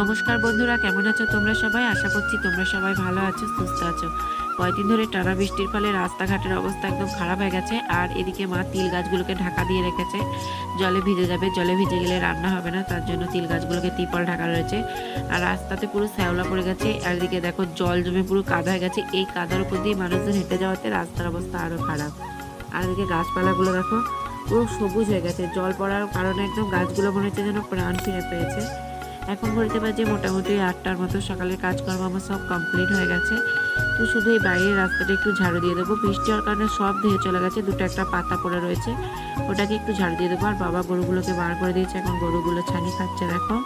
নমস্কার বন্ধুরা, কেমন আছো তোমরা সবাই? আশা করছি তোমরা সবাই ভালো আছো, সুস্থ আছো। কয়েকদিন ধরে টানা বৃষ্টির ফলে রাস্তাঘাটের অবস্থা একদম খারাপ হয়ে গেছে, আর এদিকে মা তিল গাছগুলোকে ঢাকা দিয়ে রেখেছে। জলে ভিজে যাবে, জলে ভিজে গেলে রান্না হবে না, তার জন্য তিল গাছগুলোকে তিরপল ঢাকা রয়েছে। আর রাস্তাতে পুরো শ্যাওলা পড়ে গেছে, আর এদিকে দেখো জল জমে পুরো কাদা হয়ে গেছে, এই কাদার উপর দিয়ে মানুষজন হেঁটে যাওয়াতে রাস্তার অবস্থা আরও খারাপ। আর এদিকে গাছপালাগুলো দেখো, পুরো সবুজ হয়ে গেছে, জল পড়ার কারণে একদম গাছগুলো মনে হচ্ছে যেন প্রাণ ফিরে পেয়েছে। এখন বলতে পারছি মোটামুটি আটটার মতো সকালের কাজকর্ম আমার সব কমপ্লিট হয়ে গেছে। তো শুধু এই বাইরের রাস্তাটা একটু ঝাড়ু দিয়ে দেবো। বৃষ্টি হওয়ার কারণে সব ধেয়ে চলে গেছে, দুটো একটা পাতা পড়ে রয়েছে। ওটাকে একটু ঝাড়ু দিয়ে দেবো। আর বাবা গরুগুলোকে বার করে দিয়েছে, এখন গরুগুলো ছানি খাচ্ছে, দেখো।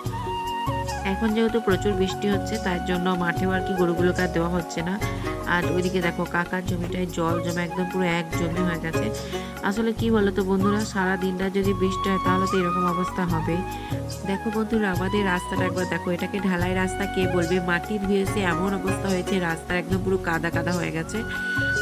এখন যেহেতু প্রচুর বৃষ্টি হচ্ছে, তার জন্য মাঠেও আর কি গরুগুলোকে আর দেওয়া হচ্ছে না। আর ওইদিকে দেখো, কাকার জমিটায় জল জমে একদম পুরো এক জমি হয়ে গেছে। আসলে কি বলো তো বন্ধুরা, সারা দিনটা যদি বৃষ্টি হয় তাহলে তো এরকম অবস্থা হবে। দেখো বন্ধুরা, আমাদের রাস্তাটা একবার দেখো, এটাকে ঢালাই রাস্তা কে বলবে? মাটি ধুয়েছে এমন অবস্থা হয়েছে, রাস্তা একদম পুরো কাদা কাদা হয়ে গেছে।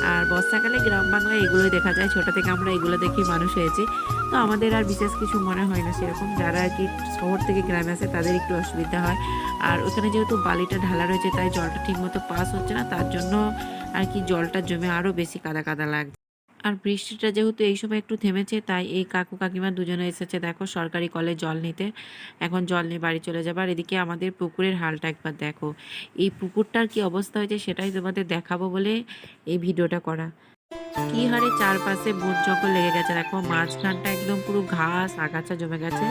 আর বর্ষাকালে গ্রাম বাংলায় এগুলোই দেখা যায়। ছোটো থেকে আমরা এগুলো দেখি মানুষ হয়েছি। তো আমাদের আর বিশেষ কিছু মনে হয় না সেরকম। যারা আর কি শহর থেকে গ্রামে আসে তাদের একটু অসুবিধা হয়। আর ওখানে যেহেতু বালিটা ঢালা রয়েছে, তাই জলটা ঠিকমতো পাস হচ্ছে না। তার জন্য আর কি জলটা জমে আরও বেশি কাদা কাদা লাগছে। আর বৃষ্টিটা যেহেতু এই সময় একটু থেমেছে, তাই এই কাকু কাকিমা দুজনে এসেছে। দেখো, সরকারি কলে জল নিতে। এখন জল নিয়ে বাড়ি চলে যাবে। আর এদিকে আমাদের পুকুরের হালটা একবার দেখো। এই পুকুরটার কি অবস্থা হয়েছে সেটাই তোমাদের দেখাবো বলে এই ভিডিওটা করা। কি হারে চারপাশে বন জঙ্গল লেগে গেছে। দেখো, মাঝখানটা একদম পুরো ঘাস, আগাছা জমে গেছে।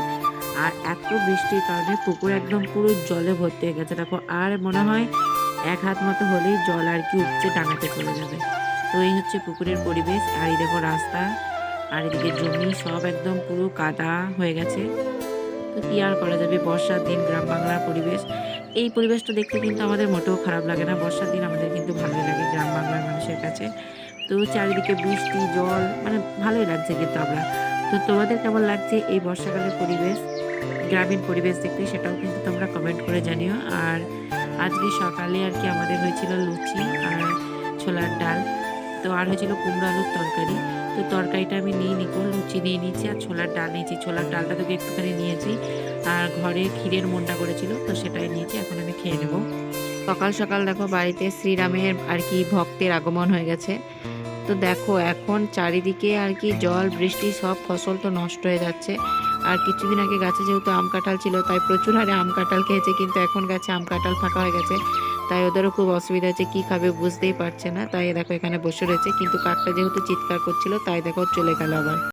আর এত বৃষ্টির কারণে পুকুর একদম পুরো জলে ভর্তি হয়ে গেছে। দেখো, আর মনে হয় এক হাত মতো হলেই জল আর কি উপচে ডাঙাতে চলে যাবে। তো এই হচ্ছে পুকুরের পরিবেশ, আর এই দেখো রাস্তা, আর এদিকে জমি সব একদম পুরো কাদা হয়ে গেছে। তো কি আর করা যাবে? বর্ষার দিন, গ্রাম বাংলার পরিবেশ। এই পরিবেশটা দেখতে কিন্তু আমাদের মোটেও খারাপ লাগে না। বর্ষার দিন আমাদের কিন্তু ভালোই লাগে গ্রাম বাংলার মানুষের কাছে। তো চারিদিকে বৃষ্টি, জল মানে ভালোই লাগছে কিন্তু আমরা। তো তোমাদের কেমন লাগছে এই বর্ষাকালের পরিবেশ, গ্রামীণ পরিবেশ দেখতে সেটাও কিন্তু তোমরা কমেন্ট করে জানিও। আর আজকে সকালে আর কি আমাদের হয়েছিল লুচি আর ছোলার ডাল। তো আর হয়েছিল কুমড়ো আলুর তরকারি। তো তরকারিটা আমি নিয়ে নিকো লুচি নিয়ে নিয়েছি আর ছোলার ডাল নিয়েছি। ছোলার ডালটা তোকে একটুখানি নিয়েছি। আর ঘরে ক্ষীরের মনটা করেছিল, তো সেটাই নিয়েছি, এখন আমি খেয়ে নেব। সকাল সকাল দেখো বাড়িতে শ্রীরামের আর কি ভক্তের আগমন হয়ে গেছে। তো দেখো এখন চারিদিকে আর কি জল, বৃষ্টি, সব ফসল তো নষ্ট হয়ে যাচ্ছে। আর কিছুদিন আগে গাছে যেহেতু আম কাঁঠাল ছিল, তাই প্রচুর হারে আম কাঁঠাল খেয়েছে, কিন্তু এখন গাছে আম কাঁঠাল ফাঁকা হয়ে গেছে। তাই ওদেরও খুব অসুবিধা হচ্ছে, কী খাবে বুঝতেই পারছে না। তাই দেখো এখানে বসে রয়েছে, কিন্তু কাকটা যেহেতু চিৎকার করছিল, তাই দেখো চলে গেল আবার।